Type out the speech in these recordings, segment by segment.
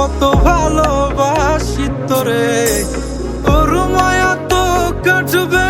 কত ভালোবাসি তোরে। ওর মায়া তো কাটবে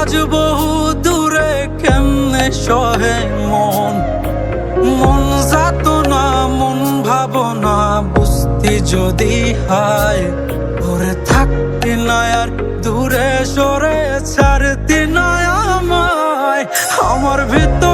আজ বহু দূরে কেমনে সহে মন? মন যাত না মন ভাবনা, বুঝতি যদি হায় ওরে থাকতে না আর দূরে সরে ছাড়তে না আমায়। আমার ভিতরটাই